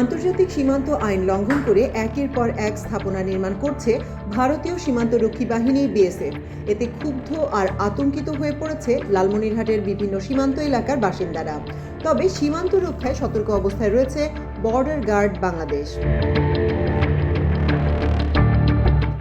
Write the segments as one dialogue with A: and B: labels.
A: আন্তর্জাতিক সীমান্ত আইন লঙ্ঘন করে একের পর এক স্থাপনা নির্মাণ করছে ভারতীয় সীমান্তরক্ষী বাহিনী বিএসএফ। এতে ক্ষুব্ধ আর আতঙ্কিত হয়ে পড়েছে লালমনিরহাটের বিভিন্ন সীমান্ত এলাকার বাসিন্দারা। তবে সীমান্ত রক্ষায় সতর্ক অবস্থায় রয়েছে বর্ডার গার্ড বাংলাদেশ।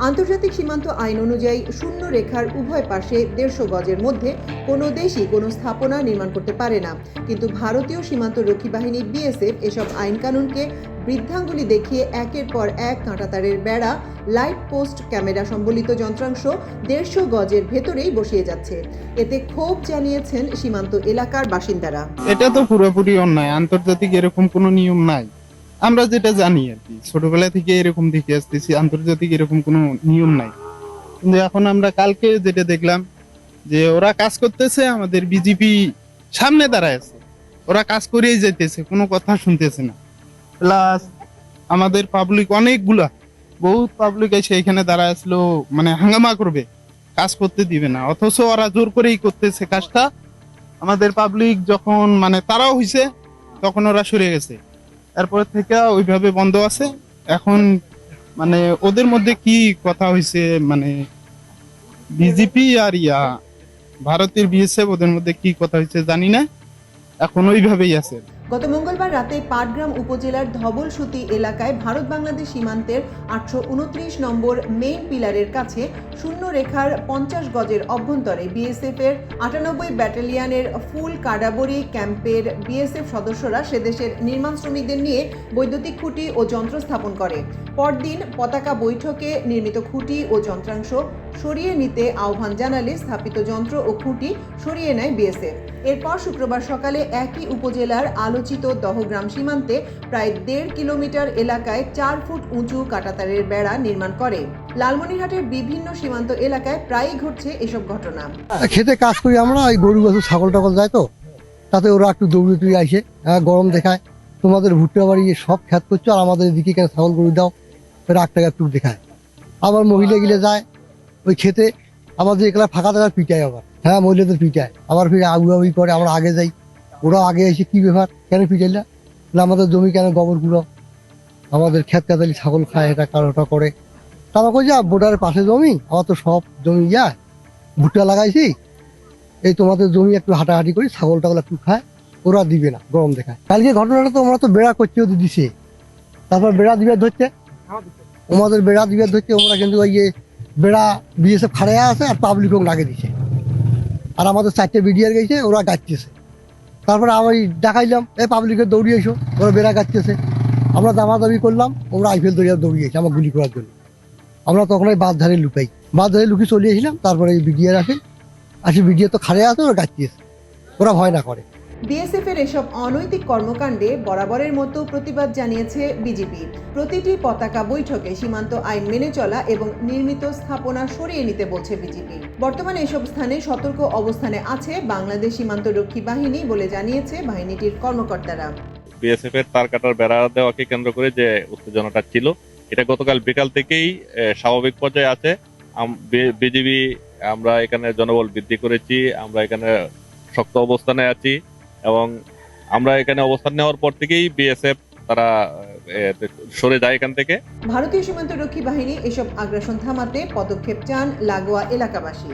A: আন্তর্জাতিক সীমান্ত আইন অনুযায়ী শূন্য রেখার উভয় পাশে দেড়শো গজের মধ্যে কোনো দেশই কোনো স্থাপনা নির্মাণ করতে পারে না। কিন্তু ভারতীয় সীমান্ত রক্ষী বাহিনী বিএসএফ এসব আইন কানুনকে বৃদ্ধাঙ্গুলি দেখিয়ে একের পর এক কাঁটাতারের বেড়া, লাইট পোস্ট, ক্যামেরা সম্বলিত যন্ত্রাংশ দেড়শো গজের ভেতরেই বসিয়ে যাচ্ছে। এতে ক্ষোভ জানিয়েছেন সীমান্ত এলাকার বাসিন্দারা।
B: এটা তো পুরোপুরি অন্যায়। আন্তর্জাতিক এরকম কোনো নিয়ম নাই। আমরা যেটা জানি আর কি, ছোটবেলা থেকে এরকম দেখে আসতেছি, আন্তর্জাতিক এরকম কোনো নিয়ম নাই। কিন্তু এখন আমরা কালকে যেটা দেখলাম যে ওরা কাজ করতেছে, আমাদের বিজেপি সামনে দাঁড়ায় আছে। ওরা কাজ করেই যাইতেছে, কোনো কথা শুনতেছে না। প্লাস আমাদের পাবলিক অনেকগুলা, বহুত পাবলিক এসে এখানে দাঁড়ায় আসলো মানে হাঙ্গামা করবে, কাজ করতে দিবে না। অথচ ওরা জোর করেই করতেছে কাজটা। আমাদের পাবলিক যখন মানে তারাও হইছে, তখন ওরা সরে গেছে। এরপর থেকে ওইভাবে বন্ধ আছে। এখন মানে ওদের মধ্যে কি কথা হয়েছে মানে বিজেপি আর ইয়া, ভারতের বিএসএফ ওদের মধ্যে কি কথা হয়েছে জানি না। এখন ওইভাবেই আছে।
A: গত মঙ্গলবার রাতে পাটগ্রাম উপজেলার ধবলসুতি এলাকায় ভারত বাংলাদেশ সীমান্তের আটশো উনত্রিশ নম্বর মেইন পিলারের কাছে শূন্য রেখার পঞ্চাশ গজের অভ্যন্তরে বিএসএফ এর আটানব্বই ব্যাটালিয়ানের ফুল কাডাবরি ক্যাম্পের বিএসএফ সদস্যরা সেদেশের নির্মাণ শ্রমিকদের নিয়ে বৈদ্যুতিক খুঁটি ও যন্ত্র স্থাপন করে। পরদিন পতাকা বৈঠকে নির্মিত খুঁটি ও যন্ত্রাংশ সরিয়ে নিতে আহ্বান জানালে স্থাপিত যন্ত্র ও খুঁটি সরিয়ে নেয় বিএসএফ এরপর শুক্রবার সকালে একই উপজেলার আলোচিত দহগ্রাম সীমান্তে প্রায় দেড় কিলোমিটার এলাকায় চার ফুট উঁচু কাটাতারের বেড়া নির্মাণ করে। লালমনিরহাটের বিভিন্ন সীমান্ত এলাকায় প্রায়ই ঘটছে এসব ঘটনা।
C: খেতে কাজ করি আমরা ওই গরু গাছ ছাগল টাগল যায় তো। তাতে ওরা একটু দৌড়ে তুই আসে হ্যাঁ গরম দেখায়। তোমাদের ভুট্টা বাড়ি সব খ্যাত করছ, আর আমাদের এদিকে কেন ছাগল গরু দাও রাগ টাকা একটু দেখায়। আবার মহিলা গিলে যায়, ওই খেতে। আমাদের এগুলা ফাঁকা টাকা পিটায় আবার। হ্যাঁ মহিলাদের পিটায়। আবার ফিরে আগুয়াবি করে, আমরা আগে যাই। ওরা আগে এসে কি ব্যাপার? কেন পিটাইলা? না আমাদের জমি কেন গোবর গুঁড়ো? আমাদের ক্ষেত কাতালি ছাগল খায়, এটা কারোটা করে? তারা আমাকে যা বোর্ডারের পাশে জমি, আমার তো সব জমি যায় ভুট্টা লাগাইছি। এই তোমাদের জমি একটু হাঁটাহাঁটি করি ছাগল টাগল একটু খায়, ওরা দিবে না, গরম দেখায়। কালকে ঘটনাটা তো আমরা তো বেড়া করছি ওদের দিছে। তারপর বেড়া দিবে ধরছে আমাদের বেড়া দিবে ধরছে ওরা কিন্তু ওই যে বেড়া বিএসএফ খাড়ে আছে আর পাবলিকও লাগে দিছে। আর আমাদের চারটে বিডিআর গেছে, ওরা কাটতেছে তারপরে আমি দেখাইলাম এই পাবলিকের দৌড়িয়ে এসো, ওরা বেড়া কাটতেছে। আমরা দামাদামি করলাম, ওরা আইফেল দৌড়িয়ে দৌড়িয়েছে আমার গুলি করার জন্য। আমরা তখন ওই বাঁধ ধারে লুকাই। বাঁধ ধারে লুকিয়ে চলে এসেছিলাম তারপরে বিডিআর আসে। আসে বিডিআর তো খাড়ে আছে, ওরা কাটতেছে ওরা ভয় না করে।
A: বিএসএফ এর এসব অনৈতিক কর্মকাণ্ডে বরাবরের মতো প্রতিবাদ জানিয়েছে বিজেপি। প্রতিটি পতাকা বৈঠকে সীমান্ত আইন মেনে চলা এবং নির্মিত স্থাপনা সরিয়ে নিতে বলছে বিজেপি। বর্তমানে এসব স্থানে সতর্ক অবস্থানে আছে বাংলাদেশ সীমান্তরক্ষী বাহিনী বলে জানিয়েছে বাহিনীটির কর্মকর্তারা।
D: বিএসএফ এর তার কাটার বেড়া দেওয়াকে কেন্দ্র করে যে উত্তেজনাটা ছিল, এটা গতকাল বিকাল থেকেই স্বাভাবিক পর্যায়ে আছে। বিজিবি আমরা এখানে জনবল বৃদ্ধি করেছি, আমরা এখানে শক্ত অবস্থানে আছি। এবং আমরা এখানে অবস্থান নেওয়ার পর থেকেই বিএসএফ তারা সরে যায় এখান থেকে।
A: ভারতীয় সীমান্ত রক্ষী বাহিনী এসব আগ্রাসন থামাতে পদক্ষেপ চান লাগোয়া এলাকাবাসী।